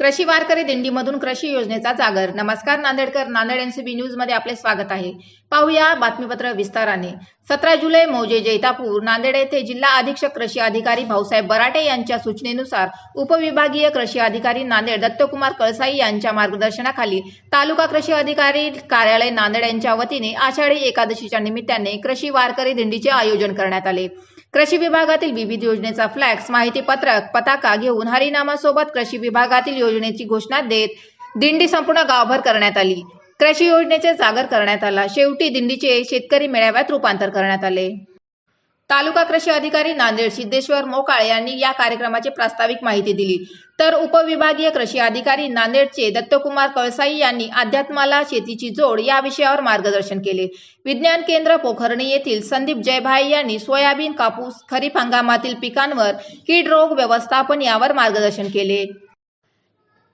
कृषी वारकरी दिंडीमधून कृषी योजनेचा जागर. नमस्कार नांदेडकर. नांदेड एनसीबी न्यूजमध्ये आपले स्वागत आहे. पाहूया बातमीपत्र विस्ताराने. सतरा जुलै मौजे जैतापूर नांदेड येथे जिल्हा अधीक्षक कृषी अधिकारी भाऊसाहेब बराटे यांच्या सूचनेनुसार उपविभागीय कृषी अधिकारी नांदेड दत्तकुमार कळसाई यांच्या मार्गदर्शनाखाली तालुका कृषी अधिकारी कार्यालय नांदेड यांच्या वतीने आषाढी एकादशीच्या निमित्ताने कृषी वारकरी दिंडीचे आयोजन करण्यात आले. कृषी विभागातील विविध योजनेचा फ्लॅक्स माहिती पत्रक पताका घेऊन हरिनामासोबत कृषी विभागातील योजनेची घोषणा देत दिंडी संपूर्ण गावभर करण्यात आली. कृषी योजनेचे जागर करण्यात आला. शेवटी दिंडीचे शेतकरी मेळाव्यात रूपांतर करण्यात आले. तालुका कृषी अधिकारी नांदेड सिद्धेश्वर मोकाळे यांनी या कार्यक्रमाची प्रास्ताविक माहिती दिली. तर उपविभागीय कृषी अधिकारी नांदेडचे दत्तकुमार कळसाई यांनी अध्यात्माला शेतीची जोड या विषयावर मार्गदर्शन केले. विज्ञान केंद्र पोखर्णी येथील संदीप जयभाई यांनी सोयाबीन कापूस खरीप हंगामातील पिकांवर कीड रोग व्यवस्थापन यावर मार्गदर्शन केले.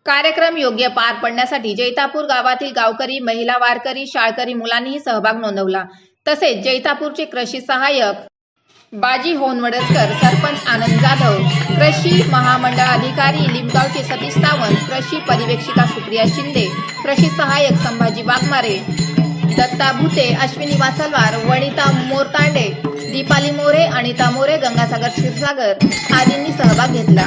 कार्यक्रम योग्य पार पडण्यासाठी जैतापूर गावातील गावकरी महिला वारकरी शाळकरी मुलांनीही सहभाग नोंदवला. तसेच जैतापूरचे कृषी सहाय्यक बाजी होनवडकर सरपंच आनंद जाधव कृषी महामंडळ अधिकारी लिमगावचे सतीश सावंत कृषी पर्यवेक्षिका सुप्रिया शिंदे कृषी सहाय्यक संभाजी वाघमारे दत्ता भुते अश्विनी वासलवार वनिता मोरतांडे दीपाली मोरे अनिता मोरे गंगासागर क्षीरसागर आदींनी सहभाग घेतला.